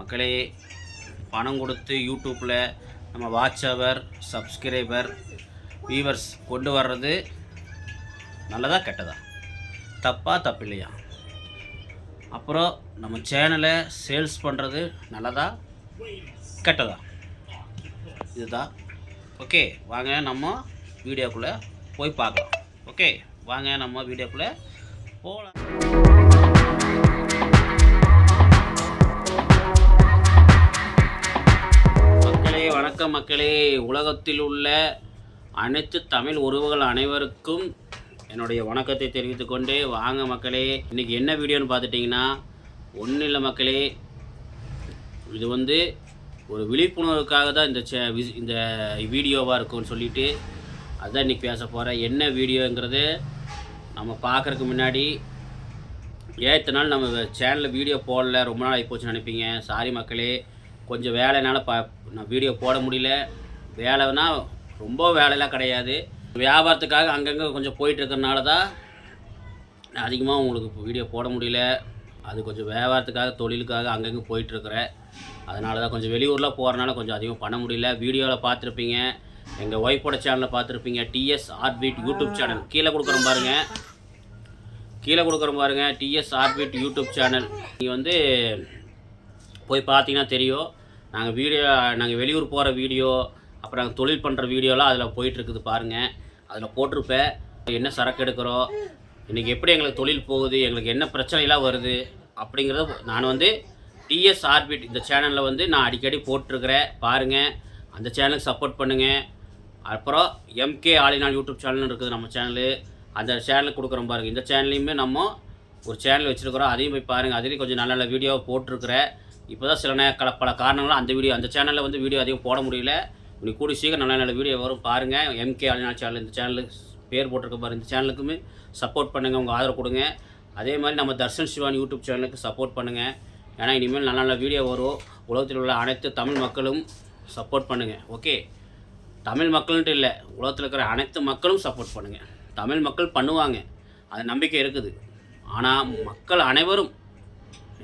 மக்களே பணம் கொடுத்து யூடியூப்பில் நம்ம வாட்சவர் சப்ஸ்கிரைபர் வியூவர்ஸ் கொண்டு வர்றது நல்லதா கெட்டதா? தப்பா தப்பு இல்லையா அப்புறம் நம்ம சேனலை சேல்ஸ் பண்ணுறது நல்லதா கெட்டதா? இதுதான். ஓகே வாங்க நம்ம வீடியோக்குள்ளே போய் பார்க்கலாம். ஓகே வாங்க நம்ம வீடியோக்குள்ளே போகலாம் மக்களே உலகத்தில் உள்ள அனைத்து தமிழ் உறவுகள் அனைவருக்கும் என்னுடைய வணக்கத்தை தெரிவித்துக் கொண்டு வாங்க மக்களே இன்றைக்கி என்ன வீடியோன்னு பார்த்துட்டிங்கன்னா ஒன்றும் இல்லை மக்களே இது வந்து ஒரு விழிப்புணர்வுக்காக தான் இந்த சே இந்த வீடியோவாக இருக்கும்னு சொல்லிட்டு அதுதான் இன்றைக்கி பேச போகிறேன் என்ன வீடியோங்கிறது நம்ம பார்க்குறதுக்கு முன்னாடி ஏன் இத்தனை நாள் நம்ம சேனலில் வீடியோ போடல ரொம்ப நாள் ஆகிப்போச்சுன்னு நினைப்பீங்க. சாரி மக்களே. கொஞ்சம் வேலைனால ப நான் வீடியோ போட முடியல. வேலைனா ரொம்ப வேலையெல்லாம் கிடையாது. வியாபாரத்துக்காக அங்கங்கே கொஞ்சம் போயிட்டுருக்கறனால தான் அதிகமாக உங்களுக்கு இப்போ வீடியோ போட முடியல. அது கொஞ்சம் வியாபாரத்துக்காக தொழிலுக்காக அங்கங்கே போயிட்டுருக்குறேன். அதனால தான் கொஞ்சம் வெளியூரில் போகிறனால கொஞ்சம் அதிகமாக பண்ண முடியல. வீடியோவில் பார்த்துருப்பீங்க. எங்கள் ஒய்ஃபோட சேனலில் பார்த்துருப்பீங்க. டிஎஸ் ஆர்பிட் யூடியூப் சேனல் கீழே கொடுக்குறோம் பாருங்கள் கீழே கொடுக்குறோம் பாருங்கள் டிஎஸ் ஆர்பிட் யூடியூப் சேனல் நீங்கள் வந்து போய் பார்த்தீங்கன்னா தெரியும். நாங்கள் வீடியோ நாங்கள் வெளியூர் போகிற வீடியோ அப்புறம் நாங்கள் தொழில் பண்ணுற வீடியோலாம் அதில் போயிட்டுருக்குது பாருங்கள் அதில் போட்டிருப்பேன் என்ன சரக்கு எடுக்கிறோம் இன்றைக்கி எப்படி எங்களுக்கு தொழில் போகுது எங்களுக்கு என்ன பிரச்சனைலாம் வருது அப்படிங்கிறத நான் வந்து டிஎஸ் ஆர்பிட் இந்த சேனலில் வந்து நான் அடிக்கடி போட்டிருக்கிறேன். பாருங்கள் அந்த சேனலுக்கு சப்போர்ட் பண்ணுங்கள் அப்புறம் எம்கே ஆலினால் யூடியூப் சேனல் இருக்குது நம்ம சேனலு அந்த சேனலுக்கு கொடுக்குறோம் பாருங்கள் இந்த சேனல்லையுமே நம்ம ஒரு சேனல் வச்சுருக்குறோம். அதையும் போய் பாருங்கள் அதுலேயும் கொஞ்சம் நல்ல நல்ல வீடியோ போட்டிருக்கிறேன். இப்போ தான் சில நேர கல பல காரணங்களால் அந்த வீடியோ அந்த சேனலில் வந்து வீடியோ அதிகம் போட முடியல. இன்னைக்கு கூடி சீக்கிரம் நல்ல நல்ல வீடியோ வரும். பாருங்கள் எம்கே அலினா சேனல் இந்த சேனலுக்கு பேர் போட்டிருக்க பாருங்க. இந்த சேனலுக்குமே சப்போர்ட் பண்ணுங்கள் உங்கள் ஆதரவு கொடுங்க. அதே மாதிரி நம்ம தர்ஷன் சிவான் யூடியூப் சேனலுக்கு சப்போர்ட் பண்ணுங்கள் ஏன்னா இனிமேல் நல்ல நல்ல வீடியோ வரும். உலகத்தில் உள்ள அனைத்து தமிழ் மக்களும் சப்போர்ட் பண்ணுங்கள் ஓகே தமிழ் மக்கள்ன்ட்டு இல்லை. உலகத்தில் இருக்கிற அனைத்து மக்களும் சப்போர்ட் பண்ணுங்கள் தமிழ் மக்கள் பண்ணுவாங்க. அது நம்பிக்கை இருக்குது. ஆனால் மக்கள் அனைவரும்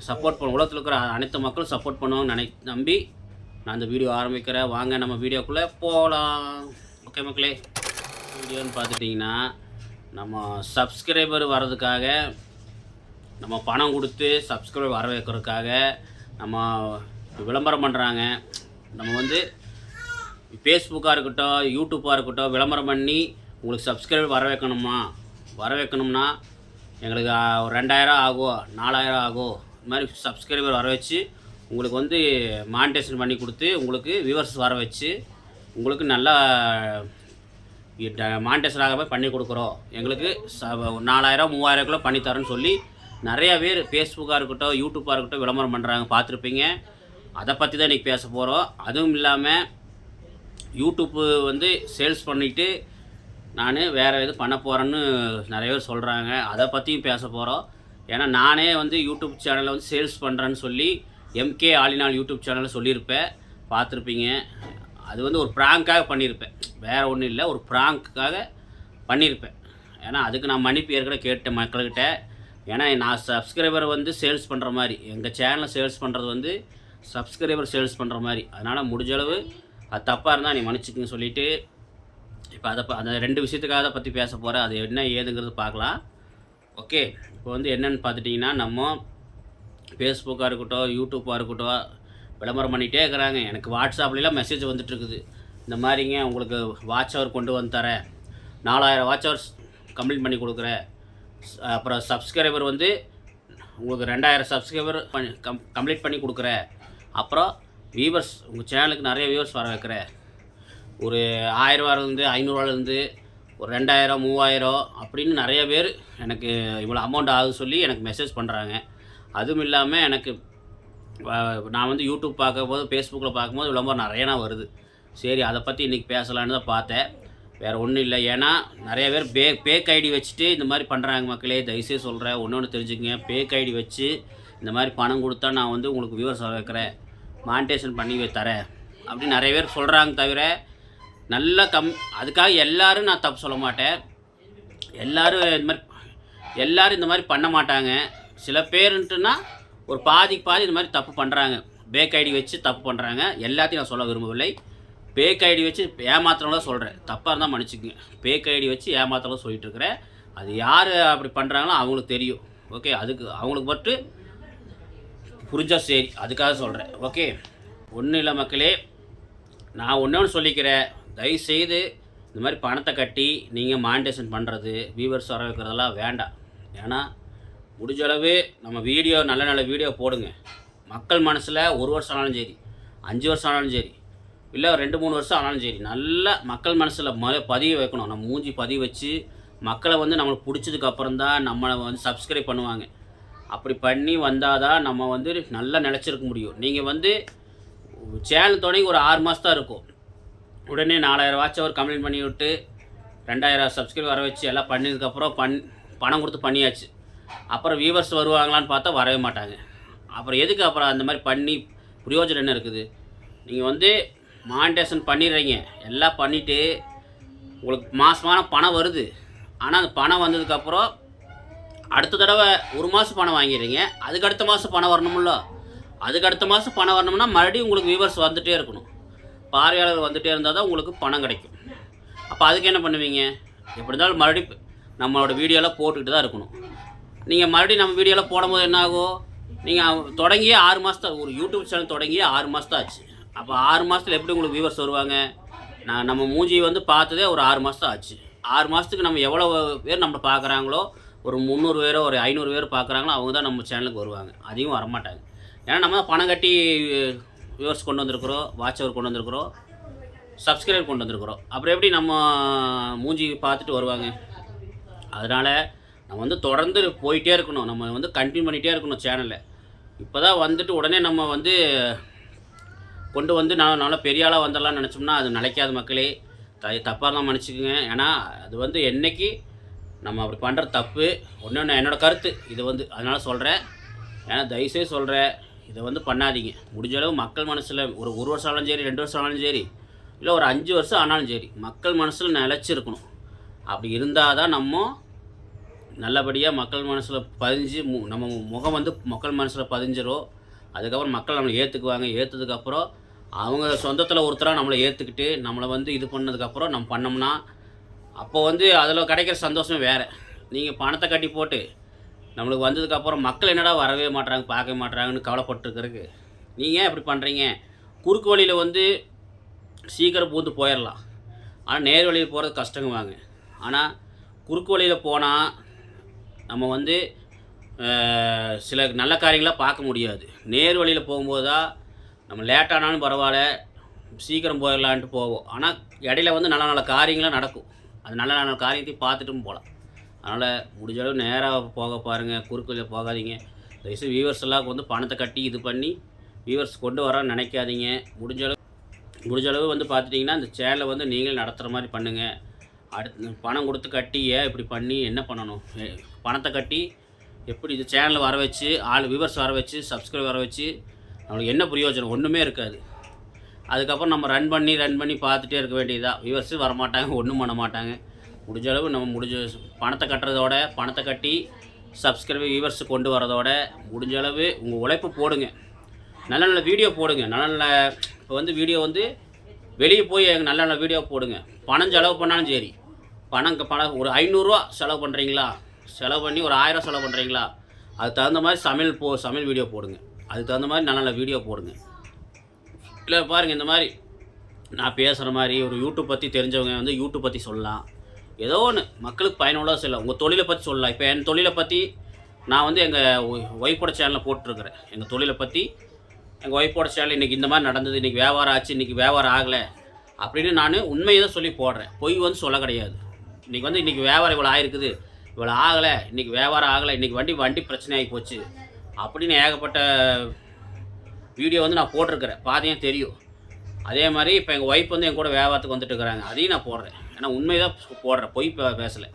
சப்போர்ட் பண்ண உலகத்தில் இருக்கிற அனைத்து மக்களும் சப்போர்ட் பண்ணுவாங்க நினை நம்பி நான் இந்த வீடியோ ஆரம்பிக்கிறேன். வாங்க நம்ம வீடியோக்குள்ளே போகலாம் ஓகே மக்களே. வீடியோன்னு பார்த்துட்டிங்கன்னா நம்ம சப்ஸ்கிரைபர் வர்றதுக்காக நம்ம பணம் கொடுத்து சப்ஸ்கிரைபர் வர வைக்கிறதுக்காக நம்ம விளம்பரம் பண்ணுறாங்க நம்ம வந்து ஃபேஸ்புக்காக இருக்கட்டும் யூடியூப்பாக இருக்கட்டும் விளம்பரம் பண்ணி உங்களுக்கு சப்ஸ்கிரைபர் வர வைக்கணுமா வர வைக்கணும்னா எங்களுக்கு ஒரு ரெண்டாயிரம் ஆகும் நாலாயிரம் ஆகும் இது மாதிரி சப்ஸ்கிரைபர் வர வச்சு உங்களுக்கு வந்து மானிட்டேஷன் பண்ணி கொடுத்து உங்களுக்கு வியூவர்ஸ் வர வச்சு உங்களுக்கு நல்லா மானிட்டேஷனாகவே பண்ணி கொடுக்குறோம். எங்களுக்கு ச நாலாயிரம் மூவாயிரக்குள்ளே பண்ணித்தரோன்னு சொல்லி நிறைய பேர் ஃபேஸ்புக்காக இருக்கட்டும் யூடியூப்பாக இருக்கட்டும் விளம்பரம் பண்ணுறாங்க பார்த்துருப்பீங்க. அதை பற்றி தான் இன்றைக்கி பேச போகிறோம் அதுவும் இல்லாமல் யூடியூப்பு வந்து சேல்ஸ் பண்ணிவிட்டு நான் வேறு எது பண்ண போகிறேன்னு நிறைய பேர் சொல்கிறாங்க அதை பற்றியும் பேச போகிறோம் ஏன்னா நானே வந்து யூடியூப் சேனலில் வந்து சேல்ஸ் பண்ணுறேன்னு சொல்லி எம்கே ஆலினால் யூடியூப் சேனலில் சொல்லியிருப்பேன். பார்த்துருப்பீங்க. அது வந்து ஒரு ப்ராங்க்காக பண்ணியிருப்பேன். வேறு ஒன்றும் இல்லை ஒரு ப்ராங்க்காக பண்ணியிருப்பேன். ஏன்னா அதுக்கு நான் மன்னிப்பு ஏற்கனவே கேட்டேன் மக்கள்கிட்ட. ஏன்னா நான் சப்ஸ்கிரைபர் வந்து சேல்ஸ் பண்ணுற மாதிரி எங்கள் சேனலை சேல்ஸ் பண்ணுறது வந்து சப்ஸ்கிரைபர் சேல்ஸ் பண்ணுற மாதிரி. அதனால் முடிஞ்சளவு அது தப்பாக இருந்தால் நீ மன்னிச்சுக்குன்னு சொல்லிவிட்டு இப்போ அதை ப- அந்த ரெண்டு விஷயத்துக்காக அதை பற்றி பேச போகிறேன் அது என்ன ஏதுங்கிறது பார்க்கலாம். ஓகே. இப்போ வந்து என்னென்னு பார்த்துட்டிங்கன்னா நம்ம ஃபேஸ்புக்காக இருக்கட்டும் யூடியூப்பாக இருக்கட்டும் விளம்பரம் பண்ணிகிட்டே இருக்கிறாங்க. எனக்கு வாட்ஸ்அப்லாம் மெசேஜ் வந்துட்டுருக்குது. இந்த மாதிரிங்க உங்களுக்கு வாட்ச் ஹவர் கொண்டு வந்து தரேன். நாலாயிரம் வாட்ச் ஹவர்ஸ் கம்ப்ளீட் பண்ணி கொடுக்குறேன். அப்புறம் சப்ஸ்கிரைபர் வந்து உங்களுக்கு ரெண்டாயிரம் சப்ஸ்கிரைபர் பண்ணி கம் கம்ப்ளீட் பண்ணி கொடுக்குறேன். அப்புறம் வியூவர்ஸ் உங்கள் சேனலுக்கு நிறைய வியூவர்ஸ் வர வைக்கிறேன். ஒரு ஆயிரரூவாலேருந்து ஐநூறுரூவாலேருந்து ஒரு ரெண்டாயிரம் மூவாயிரம் அப்படின்னு நிறைய பேர் எனக்கு இவ்வளோ அமௌண்ட் ஆகுது சொல்லி எனக்கு மெசேஜ் பண்ணுறாங்க அதுவும் இல்லாமல் எனக்கு நான் வந்து யூடியூப் பார்க்கும்போது ஃபேஸ்புக்கில் பார்க்கும்போது விளம்பரம் நிறையனா வருது. சரி அதை பற்றி இன்றைக்கி பேசலான்னு தான் பார்த்தேன். வேறு ஒன்றும் இல்லை. ஏன்னா நிறைய பேர் பே பேக் ஐடி வச்சுட்டு இந்த மாதிரி பண்ணுறாங்க மக்களே. தயவுசே சொல்கிறேன் ஒன்று ஒன்று தெரிஞ்சுக்கங்க. பேக் ஐடி வச்சு இந்த மாதிரி பணம் கொடுத்தா நான் வந்து உங்களுக்கு வியூவர்ஸ் வைக்கிறேன். மானிட்டேஷன் பண்ணி தரேன் அப்படின்னு நிறைய பேர் சொல்கிறாங்க தவிர நல்ல கம் அதுக்காக எல்லாரும் நான் தப்பு சொல்ல மாட்டேன். எல்லாரும் இந்த மாதிரி எல்லாரும் இந்த மாதிரி பண்ண மாட்டாங்க. சில பேருன்ட்டுனா ஒரு பாதிக்கு பாதி இந்த மாதிரி தப்பு பண்ணுறாங்க பேக் ஐடி வச்சு தப்பு பண்ணுறாங்க எல்லாத்தையும் நான் சொல்ல விரும்பவில்லை. பேக் ஐடி வச்சு ஏமாத்துறவங்கள சொல்கிறேன் தப்பாக இருந்தால் மன்னிச்சுக்குங்க. பேக் ஐடி வச்சு ஏமாத்துறவங்க சொல்லிட்டு இருக்கிறேன். அது யார் அப்படி பண்ணுறாங்களோ அவங்களுக்கு தெரியும். ஓகே அதுக்கு அவங்களுக்கு மட்டும் புரிஞ்சால் சரி. அதுக்காக சொல்கிறேன் ஓகே ஒன்றும் இல்லை மக்களே. நான் ஒன்று ஒன்று சொல்லிக்கிறேன். தயவுசெய்து இந்த மாதிரி பணத்தை கட்டி நீங்கள் மானிட்டேஷன் பண்ணுறது வியூவர்ஸ் வர வைக்கிறதெல்லாம் வேண்டாம். ஏன்னா முடிஞ்ச அளவு நம்ம வீடியோ நல்ல நல்ல வீடியோ போடுங்க. மக்கள் மனசில் ஒரு வருஷம் ஆனாலும் சரி அஞ்சு வருஷம் ஆனாலும் சரி இல்லை ரெண்டு மூணு வருஷம் ஆனாலும் சரி நல்ல மக்கள் மனசில் ம பதிவு வைக்கணும். நம்ம மூஞ்சி பதிவு வச்சு மக்களை வந்து நம்மளுக்கு பிடிச்சதுக்கப்புறம் தான் நம்மளை வந்து சப்ஸ்கிரைப் பண்ணுவாங்க. அப்படி பண்ணி வந்தால் தான் நம்ம வந்து நல்லா நிலச்சிருக்க முடியும். நீங்கள் வந்து சேனல் தொடங்கி ஒரு ஆறு மாதம் தான் இருக்கும். உடனே நாலாயிரம் வாட்ச் அவர் கம்ப்ளைண்ட் பண்ணி விட்டு ரெண்டாயிரம் சப்ஸ்கிரைப் வர வச்சு எல்லாம் பண்ணதுக்கப்புறம் பண் பணம் கொடுத்து பண்ணியாச்சு. அப்புறம் வியூவர்ஸ் வருவாங்களான்னு பார்த்தா வரவே மாட்டாங்க. அப்புறம் எதுக்கு அப்புறம் அந்த மாதிரி பண்ணி பிரயோஜனம் என்ன இருக்குது? நீங்கள் வந்து மானிட்டேஷன் பண்ணிடுறீங்க. எல்லாம் பண்ணிவிட்டு உங்களுக்கு மாதமான பணம் வருது. ஆனால் அந்த பணம் வந்ததுக்கப்புறம் அடுத்த தடவை ஒரு மாதம் பணம் வாங்கிடுறீங்க. அதுக்கு அடுத்த மாதம் பணம் வரணும்ல. அதுக்கு அடுத்த மாதம் பணம் வரணும்னா மறுபடியும் உங்களுக்கு வியூவர்ஸ் வந்துகிட்டே இருக்கணும். பார்வையாளர் வந்துகிட்டே இருந்தால் தான் உங்களுக்கு பணம் கிடைக்கும். அப்போ அதுக்கு என்ன பண்ணுவீங்க? எப்படி இருந்தாலும் மறுபடியும் நம்மளோட வீடியோலாம் போட்டுக்கிட்டு தான் இருக்கணும். நீங்கள் மறுபடியும் நம்ம வீடியோலாம் போடும்போது என்ன ஆகும் நீங்கள் தொடங்கியே ஆறு மாதம் ஒரு யூடியூப் சேனல் தொடங்கியே ஆறு மாதம் ஆச்சு. அப்போ ஆறு மாதத்தில் எப்படி உங்களுக்கு வியூவர்ஸ் வருவாங்க? நான் நம்ம மூஞ்சி வந்து பார்த்ததே ஒரு ஆறு மாதம் ஆச்சு. ஆறு மாதத்துக்கு நம்ம எவ்வளோ பேர் நம்ம பார்க்குறாங்களோ ஒரு முந்நூறு பேரோ ஒரு ஐநூறு பேர் பார்க்குறாங்களோ அவங்க தான் நம்ம சேனலுக்கு வருவாங்க. அதிகம் வரமாட்டாங்க. ஏன்னா நம்ம தான் பணம் கட்டி வியூவர்ஸ் கொண்டு வந்திருக்கிறோம் வாட்சவர் கொண்டு வந்திருக்கிறோம் சப்ஸ்கிரைப் கொண்டு வந்திருக்கிறோம். அப்புறம் எப்படி நம்ம மூஞ்சி பார்த்துட்டு வருவாங்க? அதனால் நம்ம வந்து தொடர்ந்து போயிட்டே இருக்கணும். நம்ம வந்து கண்டினியூ பண்ணிகிட்டே இருக்கணும் சேனலில் இப்போ தான் வந்துட்டு உடனே நம்ம வந்து கொண்டு வந்து நான் நல்லா பெரிய ஆளாக வந்துடலாம்னு நினச்சோம்னா அது நினைக்காத மக்களே. த தப்பாக தான் மன்னிச்சுக்குங்க. ஏன்னா அது வந்து என்னைக்கு நம்ம அப்படி பண்ணுற தப்பு. ஒன்று ஒன்று என்னோடய கருத்து. இது வந்து அதனால் சொல்கிறேன் ஏன்னா தயவுசெய்து சொல்கிறேன் இதை வந்து பண்ணாதீங்க. முடிஞ்ச அளவு மக்கள் மனசில் ஒரு ஒரு வருஷம் ஆனாலும் சரி ரெண்டு வருஷம் ஆனாலும் சரி இல்லை ஒரு அஞ்சு வருஷம் ஆனாலும் சரி மக்கள் மனசில் நிலச்சிருக்கணும். அப்படி இருந்தால் தான் நம்ம நல்லபடியாக மக்கள் மனசில் பதிஞ்சு மு நம்ம முகம் வந்து மக்கள் மனசில் பதிஞ்சிரும் அதுக்கப்புறம் மக்கள் நம்மளை ஏற்றுக்குவாங்க ஏற்றதுக்கப்புறம் அவங்க சொந்தத்தில் ஒருத்தராக நம்மளை ஏற்றுக்கிட்டு நம்மளை வந்து இது பண்ணதுக்கப்புறம் நம்ம பண்ணோம்னா அப்போ வந்து அதில் கிடைக்கிற சந்தோஷம் வேறு. நீங்கள் பணத்தை கட்டி போட்டு நம்மளுக்கு வந்ததுக்கப்புறம் மக்கள் என்னடா வரவே மாட்டுறாங்க பார்க்க மாட்றாங்கன்னு கவலைப்பட்டுருக்கிறதுக்கு. நீங்கள் ஏன் இப்படி பண்ணுறீங்க குறுக்கு வழியில் வந்து சீக்கிரம் பூந்து போயிடலாம் ஆனால் நேர் வழியில் போகிறது கஷ்டங்க வாங்க. ஆனால் குறுக்கு வழியில் போனால் நம்ம வந்து சில நல்ல காரியங்களாக பார்க்க முடியாது. நேர் வழியில் போகும்போது தான் நம்ம லேட்டானாலும் பரவாயில்ல சீக்கிரம் போயிடலான்ட்டு போவோம். ஆனால் இடையில வந்து நல்ல நல்ல காரியங்களாக நடக்கும். அது நல்ல நல்ல காரியத்தையும் பார்த்துட்டும் போகலாம். அதனால் முடிஞ்ச அளவு நேராக போக பாருங்கள் குறுக்கில் போகாதீங்க. தயவுசெய்து வியூவர்ஸ் எல்லாம் வந்து பணத்தை கட்டி இது பண்ணி வியூவர்ஸ் கொண்டு வர நினைக்காதீங்க. முடிஞ்ச அளவு முடிஞ்ச அளவு வந்து பார்த்துட்டிங்கன்னா இந்த சேனலை வந்து நீங்களே நடத்துகிற மாதிரி பண்ணுங்கள் அடுத்து பணம் கொடுத்து கட்டி ஏன் இப்படி பண்ணி என்ன பண்ணணும்? பணத்தை கட்டி எப்படி இது சேனலை வர வச்சு ஆள் வியூவர்ஸ் வர வச்சு சப்ஸ்கிரைப் வர வச்சு நம்மளுக்கு என்ன பிரயோஜனம்? ஒன்றுமே இருக்காது. அதுக்கப்புறம் நம்ம ரன் பண்ணி ரன் பண்ணி பார்த்துட்டே இருக்க வேண்டியதாக வியூவர்ஸும் வரமாட்டாங்க ஒன்றும் பண்ண மாட்டாங்க. முடிஞ்ச அளவு நம்ம முடிஞ்ச பணத்தை கட்டுறதோட பணத்தை கட்டி சப்ஸ்கிரைபர் வியூவர்ஸ் கொண்டு வரதோட முடிஞ்ச அளவு உங்கள் உழைப்பு போடுங்க. நல்ல நல்ல வீடியோ போடுங்க. நல்ல நல்ல இப்போ வந்து வீடியோ வந்து வெளியே போய் நல்ல நல்ல வீடியோ போடுங்க. பணம் செலவு பண்ணாலும் சரி. பணம் பணம் ஒரு ஐநூறுரூவா செலவு பண்ணுறீங்களா செலவு பண்ணி ஒரு ஆயிரம் செலவு பண்ணுறீங்களா அதுக்கு தகுந்த மாதிரி சமையல் போ சமையல் வீடியோ போடுங்க. அதுக்கு தகுந்த மாதிரி நல்ல நல்ல வீடியோ போடுங்க. இல்லை பாருங்கள் இந்த மாதிரி நான் பேசுகிற மாதிரி ஒரு யூடியூப் பற்றி தெரிஞ்சவங்க வந்து யூடியூப் பற்றி சொல்லலாம். ஏதோ ஒன்று மக்களுக்கு பயனுள்ளதாக சொல்லலாம். உங்கள் தொழிலை பற்றி சொல்லலாம். இப்போ என் தொழிலை பற்றி நான் வந்து எங்கள் ஒய்ஃபோட சேனலில் போட்டிருக்கிறேன். எங்கள் தொழிலை பற்றி எங்கள் ஒய்ஃபோட சேனல் இன்றைக்கி இந்த மாதிரி நடந்தது இன்றைக்கி வியாபாரம் ஆச்சு இன்றைக்கி வியாபாரம் ஆகலை அப்படின்னு நான் உண்மையை தான் சொல்லி போடுறேன். பொய் வந்து சொல்ல கிடையாது. இன்றைக்கி வந்து இன்றைக்கி வியாபாரம் இவ்வளோ ஆயிருக்குது. இவ்வளோ ஆகலை. இன்றைக்கி வியாபாரம் ஆகலை. இன்றைக்கி வண்டி வண்டி பிரச்சனை ஆகி போச்சு அப்படின்னு ஏகப்பட்ட வீடியோ வந்து நான் போட்டிருக்கிறேன். பாதையும் தெரியும். அதே மாதிரி இப்போ எங்கள் ஒய்ஃப் வந்து என் கூட வியாபாரத்துக்கு வந்துட்டு இருக்கிறாங்க. அதையும் நான் போடுறேன். ஏன்னா உண்மை தான் போடுறேன் பொய் பேசலை.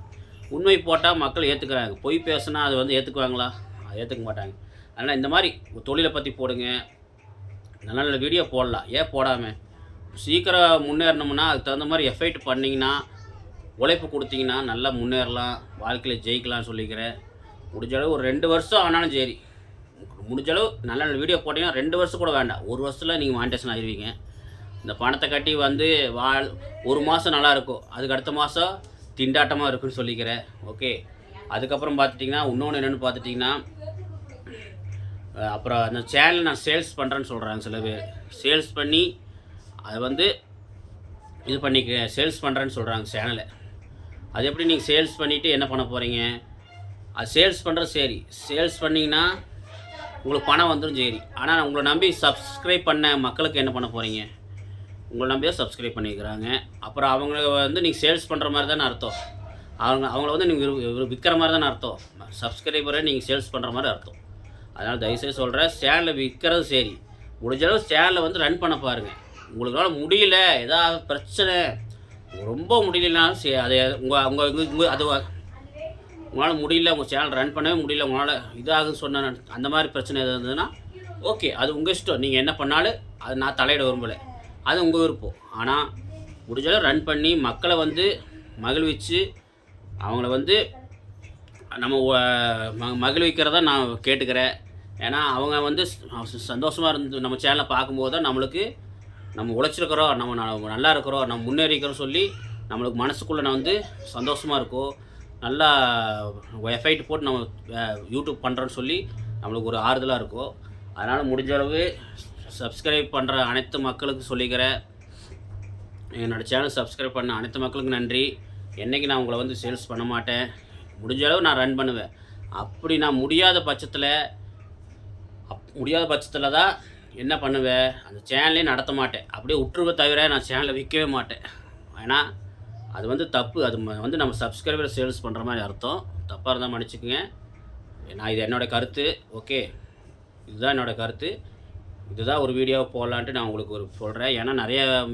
உண்மை போட்டால் மக்கள் ஏற்றுக்கிறாங்க பொய் பேசுனா அது வந்து ஏற்றுக்குவாங்களா அது ஏற்றுக்க மாட்டாங்க. அதனால் இந்த மாதிரி தொழிலை பற்றி போடுங்க. நல்ல நல்ல வீடியோ போடலாம். ஏன் போடாமல் சீக்கிரம் முன்னேறணும்னா அதுக்கு தகுந்த மாதிரி எஃபெக்ட் பண்ணிங்கன்னா உழைப்பு கொடுத்தீங்கன்னா நல்லா முன்னேறலாம். வாழ்க்கையில் ஜெயிக்கலாம்னு சொல்லிக்கிறேன் முடிஞ்ச அளவு ஒரு ரெண்டு வருஷம் ஆனாலும் சரி. முடிஞ்சளவு நல்ல நல்ல வீடியோ போட்டிங்கன்னா ரெண்டு வருஷம் கூட வேண்டாம். ஒரு வருஷத்தில் நீங்கள் மானிட்டேஷன் ஆயிடுவீங்க இந்த பணத்தை கட்டி வந்து வாழ் ஒரு மாதம் நல்லா இருக்கும். அதுக்கு அடுத்த மாதம் திண்டாட்டமாக இருக்குன்னு சொல்லிக்கிறேன். ஓகே? அதுக்கப்புறம் பார்த்துட்டிங்கன்னா இன்னொன்று என்னென்னு பார்த்துட்டிங்கன்னா அப்புறம் அந்த சேனல் நான் சேல்ஸ் பண்ணுறேன்னு சொல்கிறாங்க சில பேர். சேல்ஸ் பண்ணி அதை வந்து இது பண்ணிக்க சேல்ஸ் பண்ணுறேன்னு சொல்கிறாங்க சேனலை அது எப்படி நீங்கள் சேல்ஸ் பண்ணிவிட்டு என்ன பண்ண போகிறீங்க அது சேல்ஸ் பண்ணுற சரி. சேல்ஸ் பண்ணிங்கன்னா உங்களுக்கு பணம் வந்துடும் சரி. ஆனால் உங்களை நம்பி சப்ஸ்கிரைப் பண்ண மக்களுக்கு என்ன பண்ண போகிறீங்க உங்களை நம்பியே சப்ஸ்கிரைப் பண்ணிக்கிறாங்க. அப்புறம் அவங்கள வந்து நீங்கள் சேல்ஸ் பண்ணுற மாதிரி தானே அர்த்தம். அவங்க அவங்கள வந்து நீங்கள் விற்கிற மாதிரி தானே அர்த்தம். சப்ஸ்கிரைபரை நீங்கள் சேல்ஸ் பண்ணுற மாதிரி அர்த்தம். அதனால் தயவுசெய்து சொல்கிறேன் சேனலை விற்கிறது சரி. முடிஞ்ச அளவு சேனலை வந்து ரன் பண்ண பாருங்கள் உங்களுக்கால முடியல ஏதாவது பிரச்சனை ரொம்ப முடியலனாலும் சரி அதை உங்கள் உங்கள் உங்கள் அது உங்களால் முடியல உங்கள் சேனல் ரன் பண்ணவே முடியல உங்களால் இதாகுன்னு சொன்ன அந்த மாதிரி பிரச்சனை எதாவது இருந்ததுன்னா ஓகே அது உங்கள் இஷ்டம். நீங்கள் என்ன பண்ணாலும் அது நான் தலையிட விரும்பலை. அது உங்கள் விருப்பம். ஆனால் முடிஞ்சளவு ரன் பண்ணி மக்களை வந்து மகிழ்விச்சு அவங்கள வந்து நம்ம ம- மகிழ்விக்கிறத நான் கேட்டுக்கிறேன். ஏன்னா அவங்க வந்து சந்தோஷமாக இருந்து நம்ம சேனலை பார்க்கும்போது தான் நம்மளுக்கு நம்ம உழைச்சிருக்கிறோம் நம்ம நல்லா இருக்கிறோம் நம்ம முன்னேறிக்கிறோம் சொல்லி நம்மளுக்கு மனசுக்குள்ளே நான் வந்து சந்தோஷமாக இருக்கும் நல்லா எஃபைட் போட்டு நம்ம யூடியூப் பண்ணுறோன்னு சொல்லி நம்மளுக்கு ஒரு ஆறுதலாக இருக்கும் அதனால் முடிஞ்ச அளவு சப்ஸ்கிரைப் பண்ணுற அனைத்து மக்களுக்கும் சொல்லிக்கிறேன். என்னோடய சேனல் சப்ஸ்கிரைப் பண்ண அனைத்து மக்களுக்கும் நன்றி. என்றைக்கு நான் உங்களை வந்து சேல்ஸ் பண்ண மாட்டேன்? முடிஞ்ச அளவு நான் ரன் பண்ணுவேன். அப்படி நான் முடியாத பட்சத்தில் அப் முடியாத பட்சத்தில் தான் என்ன பண்ணுவேன்? அந்த சேனலே நடத்த மாட்டேன். அப்படியே உற்றுவை தவிர நான் சேனலை விற்கவே மாட்டேன். ஏன்னா அது வந்து தப்பு. அது ம- வந்து நம்ம சப்ஸ்கிரைபர் சேல்ஸ் பண்ணுற மாதிரி அர்த்தம். தப்பாக இருந்தால் மன்னிச்சுக்குங்க. நான் இது என்னோடய கருத்து. ஓகே இதுதான் என்னோடய கருத்து. இதுதான் ஒரு வீடியோ போடலான்ட்டு நான் உங்களுக்கு ஒரு சொல்கிறேன் ஏன்னா நிறைய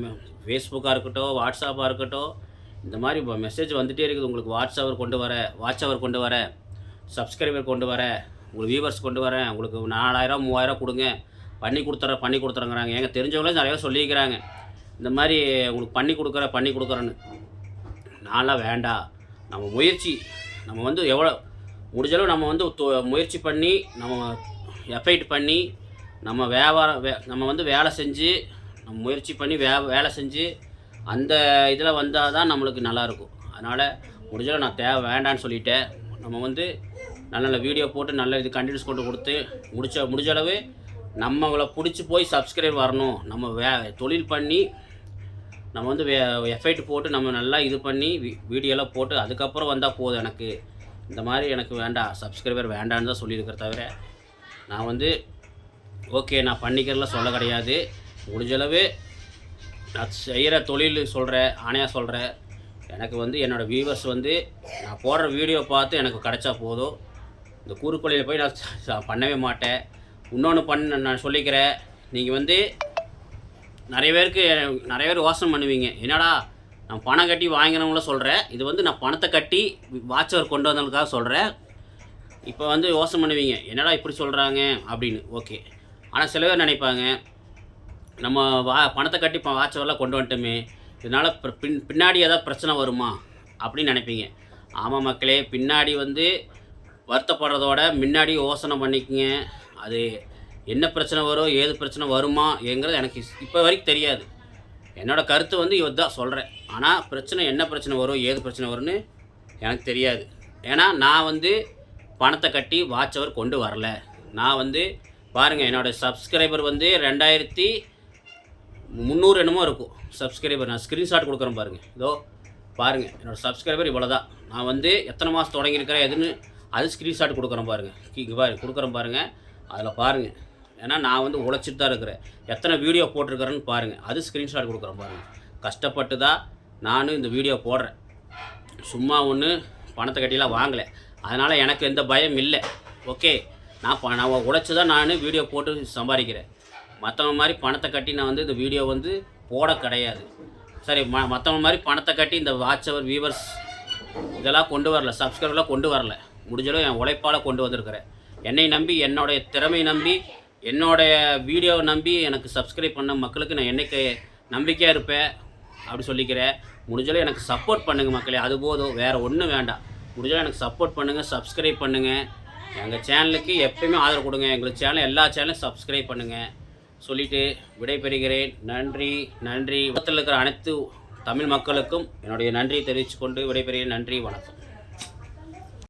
ஃபேஸ்புக்காக இருக்கட்டும் வாட்ஸ்அப்பாக இருக்கட்டும் இந்த மாதிரி இப்போ மெசேஜ் வந்துகிட்டே இருக்குது. உங்களுக்கு வாட்ஸ்அவர் கொண்டு வர வாட்ச் அவர் கொண்டு வர சப்ஸ்கிரைபர் கொண்டு வர உங்களுக்கு வியூவர்ஸ் கொண்டு வரேன் உங்களுக்கு நாலாயிரம் மூவாயிரம் கொடுங்க. பண்ணி கொடுத்துறேன் பண்ணி கொடுத்துறேங்கிறாங்க. எங்கள் தெரிஞ்சவங்களே நிறையா சொல்லியிருக்கிறாங்க. இந்த மாதிரி உங்களுக்கு பண்ணி கொடுக்குறேன் பண்ணி கொடுக்குறேன்னு. நான்லாம் வேண்டாம் நம்ம முயற்சி. நம்ம வந்து எவ்வளோ முடிஞ்சளவு நம்ம வந்து தொ- முயற்சி பண்ணி நம்ம எஃபைட் பண்ணி நம்ம வியாபாரம் வே நம்ம வந்து வேலை செஞ்சு நம்ம முயற்சி பண்ணி வே வேலை செஞ்சு அந்த இதில் வந்தால் தான் நம்மளுக்கு நல்லாயிருக்கும். அதனால் முடிஞ்சளவு நான் தேவை வேண்டான்னு சொல்லிட்டேன். நம்ம வந்து நல்ல நல்ல வீடியோ போட்டு நல்ல இது கண்டினியூஸ் கொண்டு கொடுத்து முடிச்ச முடிஞ்ச அளவு நம்மளை பிடிச்சி போய் சப்ஸ்கிரைப் வரணும். நம்ம வே தொழில் பண்ணி நம்ம வந்து எஃபெக்ட் போட்டு நம்ம நல்லா இது பண்ணி வீடியோலாம் போட்டு அதுக்கப்புறம் வந்தால் போதும் எனக்கு. இந்த மாதிரி எனக்கு வேண்டாம். சப்ஸ்கிரைபர் வேண்டான்னு தான் சொல்லியிருக்கிற தவிர நான் வந்து ஓகே நான் பண்ணிக்கிறதுல சொல்ல கிடையாது. முடிஞ்சளவு நான் செய்கிற தொழில் சொல்கிறேன் ஆணையாக சொல்கிறேன் எனக்கு வந்து என்னோடய வியூவர்ஸ் வந்து நான் போடுற வீடியோ பார்த்து எனக்கு கிடைச்சா போதும். இந்த கூறுக்கொலையில் போய் நான் பண்ணவே மாட்டேன். இன்னொன்று பண்ண நான் சொல்லிக்கிறேன் நீங்கள் வந்து நிறைய பேருக்கு நிறைய பேர் யோசனை பண்ணுவீங்க. என்னடா நான் பணம் கட்டி வாங்கினவங்கள சொல்கிறேன் இது வந்து நான் பணத்தை கட்டி வாட்சவர் கொண்டு வந்தவங்களுக்காக சொல்கிறேன் இப்போ வந்து யோசனை பண்ணுவீங்க என்னடா இப்படி சொல்கிறாங்க அப்படின்னு. ஓகே. ஆனால் சில பேர் நினைப்பாங்க நம்ம வா பணத்தை கட்டி இப்போ வாட்சவரெலாம் கொண்டு வந்துட்டோமே இதனால் பின் பின்னாடி ஏதாவது பிரச்சனை வருமா? அப்படின்னு நினைப்பீங்க. ஆமாம் மக்களே பின்னாடி வந்து வருத்தப்படுறதோட முன்னாடி யோசனை பண்ணிக்கங்க. அது என்ன பிரச்சனை வரும் ஏது பிரச்சனை வருமா எங்கிறது எனக்கு இப்போ வரைக்கும் தெரியாது. என்னோடய கருத்து வந்து இதுதான் சொல்கிறேன் ஆனால் பிரச்சனை என்ன பிரச்சனை வரும் ஏது பிரச்சனை வரும்னு எனக்கு தெரியாது. ஏன்னா நான் வந்து பணத்தை கட்டி வாட்ச் அவர் கொண்டு வரல. நான் வந்து பாருங்கள் என்னோடய சப்ஸ்கிரைபர் வந்து ரெண்டாயிரத்தி முந்நூறு என்னமோ இருக்கும். சப்ஸ்கிரைபர் நான் ஸ்க்ரீன்ஷாட் கொடுக்குறேன் பாருங்கள் இதோ பாருங்கள் என்னோடய சப்ஸ்கிரைபர் இவ்வளோ தான் நான் வந்து எத்தனை மாதம் தொடங்கியிருக்கிறேன் எதுன்னு அது ஸ்க்ரீன்ஷாட் கொடுக்குறேன் பாருங்கள் இங்கே பாரு கொடுக்குறேன் பாருங்கள் அதில் பாருங்கள் ஏன்னா நான் வந்து உழைச்சிட்டு தான் இருக்கிறேன். எத்தனை வீடியோ போட்டிருக்கிறேன்னு பாருங்கள் அது ஸ்க்ரீன்ஷாட் கொடுக்குறேன் பாருங்கள் கஷ்டப்பட்டு தான் நானும் இந்த வீடியோ போடுறேன். சும்மா ஒன்று பணத்தை கட்டிலாம் வாங்கலை. அதனால் எனக்கு எந்த பயம் இல்லை. ஓகே நான் ப நான் உழைச்சி தான் நான் வீடியோ போட்டு சம்பாதிக்கிறேன். மற்றவங்க மாதிரி பணத்தை கட்டி நான் வந்து இந்த வீடியோ வந்து போட கிடையாது. சரி ம மற்றவங்க மாதிரி பணத்தை கட்டி இந்த வாட்சவர் வியூவர்ஸ் இதெல்லாம் கொண்டு வரல சப்ஸ்கிரைபர்லாம் கொண்டு வரல. முடிஞ்சளவு என் உழைப்பால் கொண்டு வந்திருக்கிறேன். என்னை நம்பி என்னுடைய திறமை நம்பி என்னுடைய வீடியோவை நம்பி எனக்கு சப்ஸ்கிரைப் பண்ண மக்களுக்கு நான் என்னைக்கு நம்பிக்கையாக இருப்பேன் அப்படி சொல்லிக்கிறேன். முடிஞ்சளவு எனக்கு சப்போர்ட் பண்ணுங்கள் மக்களே அது போதும் வேறு ஒன்றும் வேண்டாம். முடிஞ்சளவு எனக்கு சப்போர்ட் பண்ணுங்கள் சப்ஸ்கிரைப் பண்ணுங்கள் எங்கள் சேனலுக்கு எப்பயுமே ஆதரவு கொடுங்க. எங்களுக்கு சேனல் எல்லா சேனலும் சப்ஸ்கிரைப் பண்ணுங்கள் சொல்லிட்டு விடைபெறுகிறேன். நன்றி நன்றி. உலகத்தில் இருக்கிற அனைத்து தமிழ் மக்களுக்கும் என்னுடைய நன்றியை தெரிவித்துக்கொண்டு விடைபெறுகிறேன். நன்றி வணக்கம்.